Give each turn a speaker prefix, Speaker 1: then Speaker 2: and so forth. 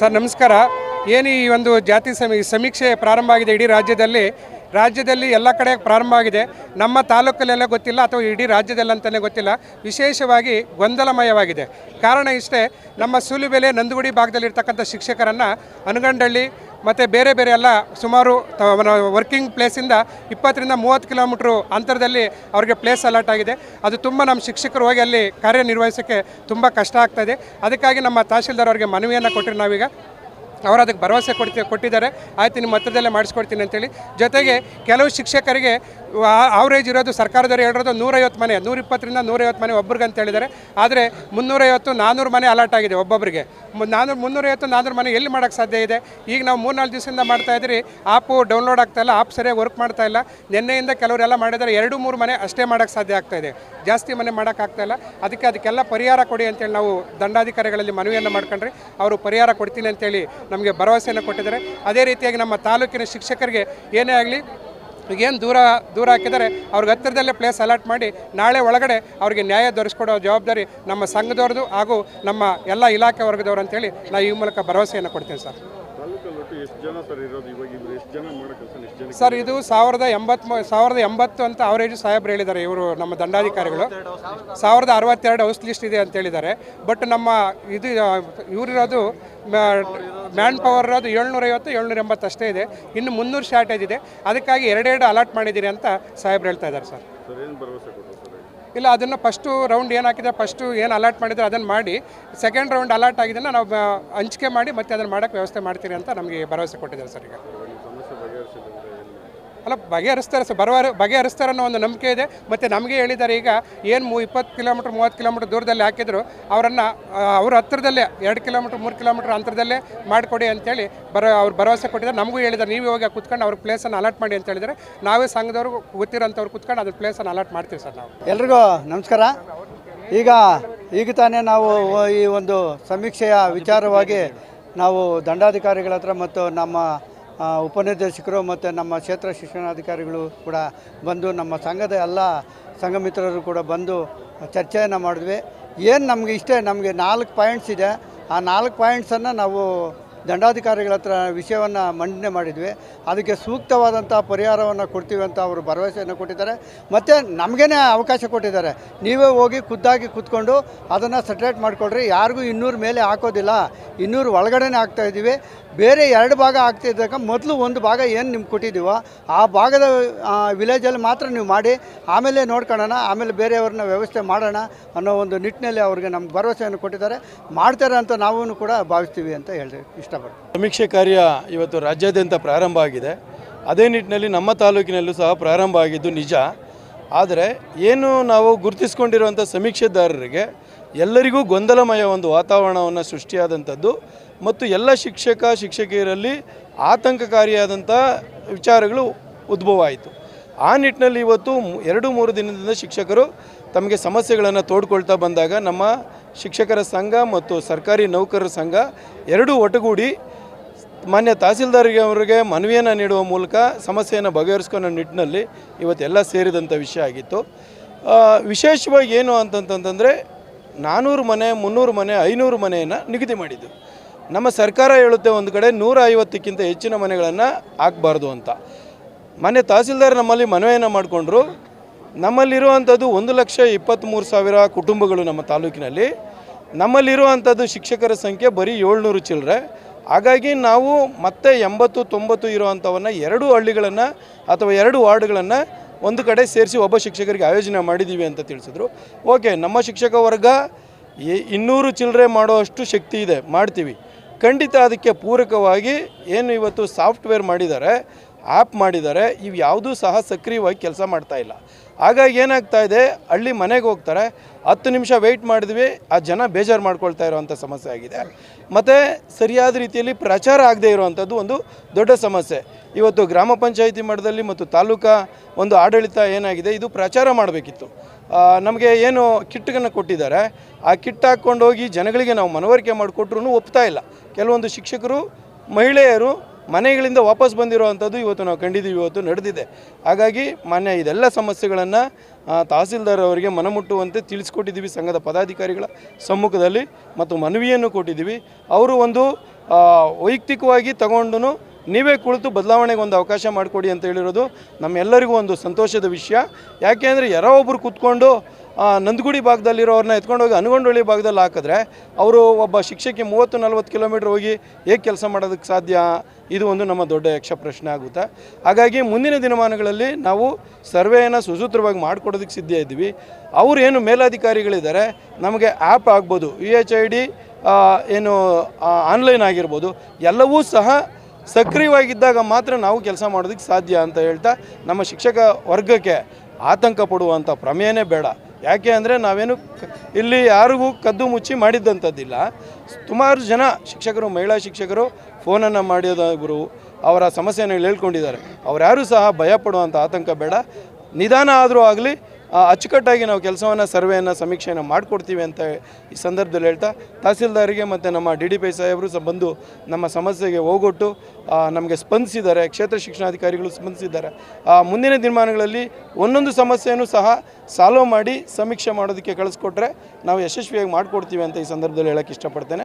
Speaker 1: Sir.
Speaker 2: ನಮಸ್ಕಾರ. ಏನು ಈ ಒಂದು ಜಾತಿ ಸಮೀ, ಸಮೀಕ್ಷೆ ಪ್ರಾರಂಭ ಆಗಿದೆ ಇಡೀ ರಾಜ್ಯದಲ್ಲಿ? ರಾಜ್ಯದಲ್ಲಿ ಎಲ್ಲ ಕಡೆ ಪ್ರಾರಂಭ ಆಗಿದೆ. ನಮ್ಮ ತಾಲೂಕಲ್ಲೆಲ್ಲ ಗೊತ್ತಿಲ್ಲ ಅಥವಾ ಇಡೀ ರಾಜ್ಯದಲ್ಲಂತಲೇ ಗೊತ್ತಿಲ್ಲ. ವಿಶೇಷವಾಗಿ ಗೊಂದಲಮಯವಾಗಿದೆ. ಕಾರಣ ಇಷ್ಟೇ, ನಮ್ಮ ಸೂಲುಬೆಲೆ ನಂದಗುಡಿ ಭಾಗದಲ್ಲಿರ್ತಕ್ಕಂಥ ಶಿಕ್ಷಕರನ್ನು ಅನಗಂಡಳ್ಳಿ ಮತ್ತು ಬೇರೆ ಬೇರೆ ಎಲ್ಲ ಸುಮಾರು ವರ್ಕಿಂಗ್ ಪ್ಲೇಸಿಂದ ಇಪ್ಪತ್ತರಿಂದ ಮೂವತ್ತು ಕಿಲೋಮೀಟ್ರು ಅಂತರದಲ್ಲಿ ಅವ್ರಿಗೆ ಪ್ಲೇಸ್ ಅಲರ್ಟ್ ಆಗಿದೆ. ಅದು ತುಂಬ ನಮ್ಮ ಶಿಕ್ಷಕರು ಹೋಗಿ ಅಲ್ಲಿ ಕಾರ್ಯನಿರ್ವಹಿಸೋಕ್ಕೆ ತುಂಬ ಕಷ್ಟ ಆಗ್ತಾಯಿದೆ ಅದಕ್ಕಾಗಿ ನಮ್ಮ ತಹಶೀಲ್ದಾರ್ ಅವರಿಗೆ ಮನವಿಯನ್ನು ಕೊಟ್ಟರೆ ನಾವೀಗ. ಅವರು ಅದಕ್ಕೆ ಭರವಸೆ ಕೊಡ್ತಿ ಕೊಟ್ಟಿದ್ದಾರೆ. ಆಯ್ತು ನಿಮ್ಮ ಹತ್ರದಲ್ಲೇ ಮಾಡಿಸ್ಕೊಡ್ತೀನಿ ಅಂತೇಳಿ. ಜೊತೆಗೆ ಕೆಲವು ಶಿಕ್ಷಕರಿಗೆ ಆವ್ರೇಜ್ ಇರೋದು ಸರ್ಕಾರದವರು ಹೇಳಿರೋದು ನೂರೈವತ್ತು ಮನೆ, ನೂರಿಪ್ಪತ್ತರಿಂದ ನೂರೈವತ್ತು ಮನೆ ಒಬ್ರಿಗೆ ಅಂತ ಹೇಳಿದ್ದಾರೆ. ಆದರೆ ಮುನ್ನೂರೈವತ್ತು ನಾನ್ನೂರು ಮನೆ ಅಲರ್ಟ್ ಆಗಿದೆ ಒಬ್ಬೊಬ್ಬರಿಗೆ ನಾನ್ನೂರು ಮುನ್ನೂರೈವತ್ತು ನಾನ್ನೂರು ಮನೆ ಎಲ್ಲಿ ಮಾಡೋಕ್ಕೆ ಸಾಧ್ಯ ಇದೆ? ಈಗ ನಾವು ಮೂರ್ನಾಲ್ಕು ದಿವಸದಿಂದ ಮಾಡ್ತಾ ಇದ್ರಿ ಆ್ಯಪು ಡೌನ್ಲೋಡ್ ಆಗ್ತಾ ಇಲ್ಲ ಆಪ್ ಸರಿಯಾಗಿ ವರ್ಕ್ ಮಾಡ್ತಾ ಇಲ್ಲ. ನಿನ್ನೆಯಿಂದ ಕೆಲವರೆಲ್ಲ ಮಾಡಿದ್ದಾರೆ, ಎರಡು, ಮೂರು ಮನೆ ಅಷ್ಟೇ ಮಾಡೋಕ್ಕೆ ಸಾಧ್ಯ ಆಗ್ತಾ ಇದೆ. ಜಾಸ್ತಿ ಮನೆ ಮಾಡೋಕ್ಕಾಗ್ತಾ ಇಲ್ಲ. ಅದಕ್ಕೆ ಅದಕ್ಕೆಲ್ಲ ಪರಿಹಾರ ಕೊಡಿ ಅಂತೇಳಿ ನಾವು ದಂಡಾಧಿಕಾರಿಗಳಲ್ಲಿ ಮನವಿಯನ್ನು ಮಾಡ್ಕೊಂಡ್ರೆ. ಅವರು ಪರಿಹಾರ ಕೊಡ್ತೀನಿ ಅಂತೇಳಿ ನಮಗೆ ಭರವಸೆಯನ್ನು ಕೊಟ್ಟಿದ್ದಾರೆ. ಅದೇ ರೀತಿಯಾಗಿ ನಮ್ಮ ತಾಲೂಕಿನ ಶಿಕ್ಷಕರಿಗೆ ಏನೇ ಆಗಲಿ ಏನು ದೂರ ದೂರ ಹಾಕಿದರೆ ಅವ್ರಿಗೆ ಹತ್ತಿರದಲ್ಲೇ ಪ್ಲೇಸ್ ಅಲಾಟ್ ಮಾಡಿ ನಾಳೆ ಒಳಗಡೆ ಅವ್ರಿಗೆ ನ್ಯಾಯ ದೊರೆಸ್ಕೊಡೋ ಜವಾಬ್ದಾರಿ ನಮ್ಮ ಸಂಘದವ್ರದ್ದು ಹಾಗೂ ನಮ್ಮ ಎಲ್ಲ ಇಲಾಖೆ ವರ್ಗದವ್ರು ಅಂತೇಳಿ ನಾವು ಈ ಮೂಲಕ ಭರವಸೆಯನ್ನು ಕೊಡ್ತೀನಿ ಸರ್.
Speaker 1: ಒಟ್ಟು ಎಷ್ಟು ಜನ ಸರ್ ಇರೋದು? ಇವಾಗ ಇವ್ರು ಎಷ್ಟು ಜನ ಮಾಡೋ ಕೆಲಸ ಎಷ್ಟು ಜನ
Speaker 2: ಸರ್ ಇದು ಸಾವಿರದ ಎಂಬತ್ತು ಸಾವಿರದ ಎಂಬತ್ತು ಅಂತ ಅವರೇಜ್ ಸಾಹೇಬ್ರು ಹೇಳಿದ್ದಾರೆ ಇವರು ನಮ್ಮ ದಂಡಾಧಿಕಾರಿಗಳು. ಸಾವಿರದ ಅರವತ್ತೆರಡು ಹೌಸ್ ಲಿಸ್ಟ್ ಇದೆ ಅಂತ ಹೇಳಿದ್ದಾರೆ. ಬಟ್ ನಮ್ಮ ಇದು ಇವರಿರೋದು ಮ್ಯಾನ್ ಪವರ್ ಇರೋದು ಏಳ್ನೂರೈವತ್ತು ಏಳ್ನೂರ ಎಂಬತ್ತು ಅಷ್ಟೇ ಇದೆ. ಇನ್ನು ಮುನ್ನೂರು ಶಾರ್ಟೇಜ್ ಇದೆ. ಅದಕ್ಕಾಗಿ ಎರಡೆರಡು ಅಲಾಟ್ ಮಾಡಿದ್ದೀರಿ ಅಂತ ಸಾಹೇಬ್ರು ಹೇಳ್ತಾ ಇದ್ದಾರೆ ಸರ್.
Speaker 1: ಏನು ಭರವಸೆ ಕೊಟ್ಟರು
Speaker 2: ಇಲ್ಲ, ಅದನ್ನು ಫಸ್ಟು ರೌಂಡ್ ಏನು ಹಾಕಿದೆ ಫಸ್ಟು ಏನು ಅಲಾಟ್ ಮಾಡಿದ್ರೆ ಅದನ್ನು ಮಾಡಿ ಸೆಕೆಂಡ್ ರೌಂಡ್ ಅಲಾಟ್ ಆಗಿದ್ದನ್ನು ನಾವು ಹಂಚಿಕೆ ಮಾಡಿ ಮತ್ತೆ ಅದನ್ನು ಮಾಡೋಕ್ಕೆ ವ್ಯವಸ್ಥೆ ಮಾಡ್ತೀರಿ ಅಂತ ನಮಗೆ ಭರವಸೆ ಕೊಟ್ಟಿದ್ದಾರೆ ಸರ್ ಈಗ. ಅಲ್ಲ, ಬಗೆಹರಿಸ್ತಾರೆ ಸರ್. ಬರುವ ಬಗೆಹರಿಸ್ತಾರೆ ಅನ್ನೋ ಒಂದು ನಂಬಿಕೆ ಇದೆ. ಮತ್ತು ನಮಗೆ ಹೇಳಿದ್ದಾರೆ ಈಗ ಏನು ಮೂ ಇಪ್ಪತ್ತು ಕಿಲೋಮೀಟ್ರ್, ಮೂವತ್ತು ಕಿಲೋಮೀಟ್ರ್ ದೂರದಲ್ಲಿ ಹಾಕಿದ್ರು, ಅವರನ್ನು ಅವ್ರ ಹತ್ತಿರದಲ್ಲೇ ಎರಡು ಕಿಲೋಮೀಟ್ರ್, ಮೂರು ಕಿಲೋಮೀಟ್ರ್ ಅಂತರದಲ್ಲೇ ಮಾಡಿಕೊಡಿ ಅಂತೇಳಿ ಬರ ಅವ್ರು ಭರವಸೆ ಕೊಟ್ಟಿದ್ದಾರೆ. ನಮಗೂ ಹೇಳಿದ್ದಾರೆ, ನೀವು ಹೋಗಿ ಕುತ್ಕೊಂಡು ಅವ್ರ ಪ್ಲೇಸನ್ನು ಅಲಾಟ್ ಮಾಡಿ ಅಂತ ಹೇಳಿದರೆ ನಾವೇ ಸಂಘದವ್ರು ಗೊತ್ತಿರೋಂಥವ್ರು ಕುತ್ಕೊಂಡು ಅದ್ರ ಪ್ಲೇಸನ್ನು ಅಲಾಟ್ ಮಾಡ್ತೀವಿ ಸರ್ ನಾವು.
Speaker 3: ಎಲ್ರಿಗೂ ನಮಸ್ಕಾರ. ಈಗ ಈಗ ತಾನೇ ನಾವು ಈ ಒಂದು ಸಮೀಕ್ಷೆಯ ವಿಚಾರವಾಗಿ ನಾವು ದಂಡಾಧಿಕಾರಿಗಳ ಹತ್ರ ಮತ್ತು ನಮ್ಮ ಉಪನಿರ್ದೇಶಕರು ಮತ್ತು ನಮ್ಮ ಕ್ಷೇತ್ರ ಶಿಕ್ಷಣಾಧಿಕಾರಿಗಳು ಕೂಡ ಬಂದು, ನಮ್ಮ ಸಂಘದ ಎಲ್ಲ ಸಂಘ ಮಿತ್ರರು ಕೂಡ ಬಂದು ಚರ್ಚೆಯನ್ನು ಮಾಡಿದ್ವಿ. ಏನು ನಮಗೆ ಇಷ್ಟೇ, ನಮಗೆ ನಾಲ್ಕು ಪಾಯಿಂಟ್ಸ್ ಇದೆ. ಆ ನಾಲ್ಕು ಪಾಯಿಂಟ್ಸನ್ನು ನಾವು ದಂಡಾಧಿಕಾರಿಗಳ ಹತ್ರ ವಿಷಯವನ್ನು ಮಂಡನೆ ಮಾಡಿದ್ವಿ. ಅದಕ್ಕೆ ಸೂಕ್ತವಾದಂಥ ಪರಿಹಾರವನ್ನು ಕೊಡ್ತೀವಿ ಅಂತ ಅವರು ಭರವಸೆಯನ್ನು ಕೊಟ್ಟಿದ್ದಾರೆ. ಮತ್ತು ನಮಗೇನೆ ಅವಕಾಶ ಕೊಟ್ಟಿದ್ದಾರೆ. ನೀವೇ ಹೋಗಿ ಖುದ್ದಾಗಿ ಕೂತ್ಕೊಂಡು ಅದನ್ನು ಸೆಟ್ರೇಟ್ ಮಾಡಿಕೊಡ್ರಿ ಯಾರಿಗೂ ಇನ್ನೂರು ಮೇಲೆ ಹಾಕೋದಿಲ್ಲ. ಇನ್ನೂರು ಒಳಗಡೆನೇ ಆಗ್ತಾ ಇದ್ದೀವಿ. ಬೇರೆ ಎರಡು ಭಾಗ ಆಗ್ತಿದ್ದಾಗ ಮೊದಲು ಒಂದು ಭಾಗ ಏನು ನಿಮ್ಗೆ ಕೊಟ್ಟಿದ್ದೀವೋ ಆ ಭಾಗದ ವಿಲೇಜಲ್ಲಿ ಮಾತ್ರ ನೀವು ಮಾಡಿ, ಆಮೇಲೆ ನೋಡ್ಕೊಳ್ಳೋಣ, ಆಮೇಲೆ ಬೇರೆಯವ್ರನ್ನ ವ್ಯವಸ್ಥೆ ಮಾಡೋಣ ಅನ್ನೋ ಒಂದು ನಿಟ್ಟಿನಲ್ಲಿ ಅವ್ರಿಗೆ ನಮ್ಗೆ ಭರವಸೆಯನ್ನು ಕೊಟ್ಟಿದ್ದಾರೆ. ಮಾಡ್ತಾರೆ ಅಂತ ನಾವು ಕೂಡ ಭಾವಿಸ್ತೀವಿ ಅಂತ ಹೇಳಿ ಇಷ್ಟಪಡ್ತೀವಿ
Speaker 4: ಸಮೀಕ್ಷೆ ಕಾರ್ಯ ಇವತ್ತು ರಾಜ್ಯಾದ್ಯಂತ ಪ್ರಾರಂಭ ಆಗಿದೆ. ಅದೇ ನಿಟ್ಟಿನಲ್ಲಿ ನಮ್ಮ ತಾಲೂಕಿನಲ್ಲೂ ಸಹ ಪ್ರಾರಂಭ ಆಗಿದ್ದು ನಿಜ. ಆದರೆ ಏನು ನಾವು ಗುರುತಿಸ್ಕೊಂಡಿರುವಂಥ ಸಮೀಕ್ಷೆದಾರರಿಗೆ ಎಲ್ಲರಿಗೂ ಗೊಂದಲಮಯ ಒಂದು ವಾತಾವರಣವನ್ನು ಸೃಷ್ಟಿಯಾದಂಥದ್ದು ಮತ್ತು ಎಲ್ಲ ಶಿಕ್ಷಕ, ಶಿಕ್ಷಕಿಯರಲ್ಲಿ ಆತಂಕಕಾರಿಯಾದಂಥ ವಿಚಾರಗಳು ಉದ್ಭವ ಆಯಿತು ಆ ನಿಟ್ಟಿನಲ್ಲಿ ಇವತ್ತು ಎರಡು ಮೂರು ದಿನದಿಂದ ಶಿಕ್ಷಕರು ತಮಗೆ ಸಮಸ್ಯೆಗಳನ್ನು ತೋಡ್ಕೊಳ್ತಾ ಬಂದಾಗ ನಮ್ಮ ಶಿಕ್ಷಕರ ಸಂಘ ಮತ್ತು ಸರ್ಕಾರಿ ನೌಕರರ ಸಂಘ ಎರಡೂ ಒಟ್ಟುಗೂಡಿ ಮಾನ್ಯ ತಹಸೀಲ್ದಾರಿಗೆ ಅವರಿಗೆ ಮನವಿಯನ್ನು ನೀಡುವ ಮೂಲಕ ಸಮಸ್ಯೆಯನ್ನು ಬಗೆಹರಿಸ್ಕೊಳ್ಳೋ ನಿಟ್ಟಿನಲ್ಲಿ ಇವತ್ತೆಲ್ಲ ಸೇರಿದಂಥ ವಿಷಯ ಆಗಿತ್ತು. ವಿಶೇಷವಾಗಿ ಏನು ಅಂತಂತಂದರೆ ನಾನ್ನೂರು ಮನೆ, ಮುನ್ನೂರು ಮನೆ, ಐನೂರು ಮನೆಯನ್ನು ನಿಗದಿ ಮಾಡಿದ್ದು. ನಮ್ಮ ಸರ್ಕಾರ ಹೇಳುತ್ತೆ ಒಂದು ಕಡೆ ನೂರ ಐವತ್ತಕ್ಕಿಂತ ಹೆಚ್ಚಿನ ಮನೆಗಳನ್ನು ಹಾಕಬಾರ್ದು ಅಂತ. ಮನೆ ತಹಸೀಲ್ದಾರ್ ನಮ್ಮಲ್ಲಿ ಮನವಿಯನ್ನು ಮಾಡಿಕೊಂಡ್ರು. ನಮ್ಮಲ್ಲಿರುವಂಥದ್ದು ಒಂದು ಲಕ್ಷ ಇಪ್ಪತ್ತ್ಮೂರು ಸಾವಿರ ಕುಟುಂಬಗಳು ನಮ್ಮ ತಾಲೂಕಿನಲ್ಲಿ. ನಮ್ಮಲ್ಲಿರುವಂಥದ್ದು ಶಿಕ್ಷಕರ ಸಂಖ್ಯೆ ಬರೀ ಏಳ್ನೂರು ಚಿಲ್ಲರೆ ಹಾಗಾಗಿ ನಾವು ಮತ್ತೆ ಎಂಬತ್ತು ತೊಂಬತ್ತು ಇರುವಂಥವನ್ನು ಎರಡು ಹಳ್ಳಿಗಳನ್ನು ಅಥವಾ ಎರಡು ವಾರ್ಡ್ಗಳನ್ನು ಒಂದು ಕಡೆ ಸೇರಿಸಿ ಒಬ್ಬ ಶಿಕ್ಷಕರಿಗೆ ಆಯೋಜನೆ ಮಾಡಿದ್ದೀವಿ ಅಂತ ತಿಳಿಸಿದ್ರು. ಓಕೆ, ನಮ್ಮ ಶಿಕ್ಷಕ ವರ್ಗ ಇನ್ನೂರು ಚಿಲ್ಲರೆ ಮಾಡುವಷ್ಟು ಶಕ್ತಿ ಇದೆ, ಮಾಡ್ತೀವಿ. ಖಂಡಿತ ಅದಕ್ಕೆ ಪೂರಕವಾಗಿ ಏನು ಇವತ್ತು ಸಾಫ್ಟ್ವೇರ್ ಮಾಡಿದ್ದಾರೆ, ಆ್ಯಪ್ ಮಾಡಿದ್ದಾರೆ ಇವು ಯಾವುದೂ ಸಹ ಸಕ್ರಿಯವಾಗಿ ಕೆಲಸ ಮಾಡ್ತಾ ಇಲ್ಲ. ಹಾಗಾಗಿ ಏನಾಗ್ತಾ ಇದೆ, ಹಳ್ಳಿ ಮನೆಗೆ ಹೋಗ್ತಾರೆ, ಹತ್ತು ನಿಮಿಷ ವೆಯ್ಟ್ ಮಾಡಿದ್ವಿ, ಆ ಜನ ಬೇಜಾರು ಮಾಡ್ಕೊಳ್ತಾ ಇರೋವಂಥ ಸಮಸ್ಯೆ ಆಗಿದೆ. ಮತ್ತು ಸರಿಯಾದ ರೀತಿಯಲ್ಲಿ ಪ್ರಚಾರ ಆಗದೇ ಇರುವಂಥದ್ದು ಒಂದು ದೊಡ್ಡ ಸಮಸ್ಯೆ. ಇವತ್ತು ಗ್ರಾಮ ಪಂಚಾಯಿತಿ ಮಟ್ಟದಲ್ಲಿ ಮತ್ತು ತಾಲೂಕಾ ಒಂದು ಆಡಳಿತ ಏನಾಗಿದೆ, ಇದು ಪ್ರಚಾರ ಮಾಡಬೇಕಿತ್ತು. ನಮಗೆ ಏನು ಕಿಟ್ಟನ್ನು ಕೊಟ್ಟಿದ್ದಾರೆ, ಆ ಕಿಟ್ ಹಾಕ್ಕೊಂಡು ಹೋಗಿ ಜನಗಳಿಗೆ ನಾವು ಮನವರಿಕೆ ಮಾಡಿಕೊಟ್ರು ಒಪ್ತಾ ಇಲ್ಲ. ಕೆಲವೊಂದು ಶಿಕ್ಷಕರು, ಮಹಿಳೆಯರು ಮನೆಗಳಿಂದ ವಾಪಸ್ ಬಂದಿರುವಂಥದ್ದು ಇವತ್ತು ನಾವು ಕಂಡಿದ್ದೀವಿ, ಇವತ್ತು ನಡೆದಿದೆ. ಹಾಗಾಗಿ ಮಾನ್ಯ ಇದೆಲ್ಲ ಸಮಸ್ಯೆಗಳನ್ನು ತಹಸೀಲ್ದಾರ್ ಅವರಿಗೆ ಮನಮುಟ್ಟುವಂತೆ ತಿಳಿಸ್ಕೊಟ್ಟಿದ್ದೀವಿ ಸಂಘದ ಪದಾಧಿಕಾರಿಗಳ ಸಮ್ಮುಖದಲ್ಲಿ ಮತ್ತು ಮನವಿಯನ್ನು ಕೊಟ್ಟಿದ್ದೀವಿ. ಅವರು ಒಂದು ವೈಯಕ್ತಿಕವಾಗಿ ತಗೊಂಡು ನೀವೇ ಕುಳಿತು ಬದಲಾವಣೆಗೆ ಒಂದು ಅವಕಾಶ ಮಾಡಿಕೊಡಿ ಅಂತ ಹೇಳಿರೋದು ನಮ್ಮೆಲ್ಲರಿಗೂ ಒಂದು ಸಂತೋಷದ ವಿಷಯ. ಯಾಕೆ ಅಂದರೆ ಯಾರೋ ಒಬ್ಬರು ಕೂತ್ಕೊಂಡು ನಂದಗುಡಿ ಭಾಗದಲ್ಲಿರೋರನ್ನ ಎತ್ಕೊಂಡೋಗಿ ಅನಗೊಂಡೊಳ್ಳಿ ಭಾಗದಲ್ಲಿ ಹಾಕಿದ್ರೆ ಅವರು ಒಬ್ಬ ಶಿಕ್ಷಕಿ ಮೂವತ್ತು ನಲ್ವತ್ತು ಕಿಲೋಮೀಟ್ರ್ ಹೋಗಿ ಹೇಗೆ ಕೆಲಸ ಮಾಡೋದಕ್ಕೆ ಸಾಧ್ಯ? ಇದು ಒಂದು ನಮ್ಮ ದೊಡ್ಡ ಯಕ್ಷ ಪ್ರಶ್ನೆ ಆಗುತ್ತೆ. ಹಾಗಾಗಿ ಮುಂದಿನ ದಿನಮಾನಗಳಲ್ಲಿ ನಾವು ಸರ್ವೆಯನ್ನು ಸುಸೂತ್ರವಾಗಿ ಮಾಡಿಕೊಡೋದಕ್ಕೆ ಸಿದ್ಧ ಇದ್ದೀವಿ. ಅವರೇನು ಮೇಲಾಧಿಕಾರಿಗಳಿದ್ದಾರೆ, ನಮಗೆ ಆ್ಯಪ್ ಆಗ್ಬೋದು, ಯು ಎಚ್ ಐ ಡಿ ಏನು ಆನ್ಲೈನ್ ಆಗಿರ್ಬೋದು, ಎಲ್ಲವೂ ಸಹ ಸಕ್ರಿಯವಾಗಿದ್ದಾಗ ಮಾತ್ರ ನಾವು ಕೆಲಸ ಮಾಡೋದಕ್ಕೆ ಸಾಧ್ಯ ಅಂತ ಹೇಳ್ತಾ ನಮ್ಮ ಶಿಕ್ಷಕ ವರ್ಗಕ್ಕೆ ಆತಂಕ ಪಡುವಂಥ ಪ್ರಮೇಯನೇ ಬೇಡ. ಯಾಕೆ ಅಂದರೆ ನಾವೇನು ಇಲ್ಲಿ ಯಾರಿಗೂ ಕದ್ದು ಮುಚ್ಚಿ ಮಾಡಿದ್ದಂಥದ್ದಿಲ್ಲ ಸುಮಾರು ಜನ ಶಿಕ್ಷಕರು, ಮಹಿಳಾ ಶಿಕ್ಷಕರು ಫೋನನ್ನು ಮಾಡಿದವರು ಅವರ ಸಮಸ್ಯೆಯನ್ನು ಹೇಳ್ಕೊಂಡಿದ್ದಾರೆ. ಅವ್ರ್ಯಾರೂ ಸಹ ಭಯ ಪಡುವಂಥ ಆತಂಕ ಬೇಡ. ನಿಧಾನ ಆದರೂ ಆಗಲಿ ಅಚ್ಚುಕಟ್ಟಾಗಿ ನಾವು ಕೆಲಸವನ್ನು, ಸರ್ವೆಯನ್ನು, ಸಮೀಕ್ಷೆಯನ್ನು ಮಾಡಿಕೊಡ್ತೀವಿ ಅಂತ ಈ ಸಂದರ್ಭದಲ್ಲಿ ಹೇಳ್ತಾ, ತಹಸೀಲ್ದಾರಿಗೆ ಮತ್ತು ನಮ್ಮ ಡಿ ಡಿ ಪಿ ಸಾಹೇಬರು ಸಹ ಬಂದು ನಮ್ಮ ಸಮಸ್ಯೆಗೆ ಹೋಗೊಟ್ಟು ನಮಗೆ ಸ್ಪಂದಿಸಿದ್ದಾರೆ, ಕ್ಷೇತ್ರ ಶಿಕ್ಷಣಾಧಿಕಾರಿಗಳು ಸ್ಪಂದಿಸಿದ್ದಾರೆ. ಮುಂದಿನ ದಿನಮಾನಗಳಲ್ಲಿ ಒಂದೊಂದು ಸಮಸ್ಯೆಯನ್ನು ಸಹ ಸಾಲ್ವ್ ಮಾಡಿ, ಸಮೀಕ್ಷೆ ಮಾಡೋದಕ್ಕೆ ಕಳಿಸ್ಕೊಟ್ರೆ ನಾವು ಯಶಸ್ವಿಯಾಗಿ ಮಾಡಿಕೊಡ್ತೀವಿ ಅಂತ ಈ ಸಂದರ್ಭದಲ್ಲಿ ಹೇಳೋಕ್ಕೆ ಇಷ್ಟಪಡ್ತೇನೆ.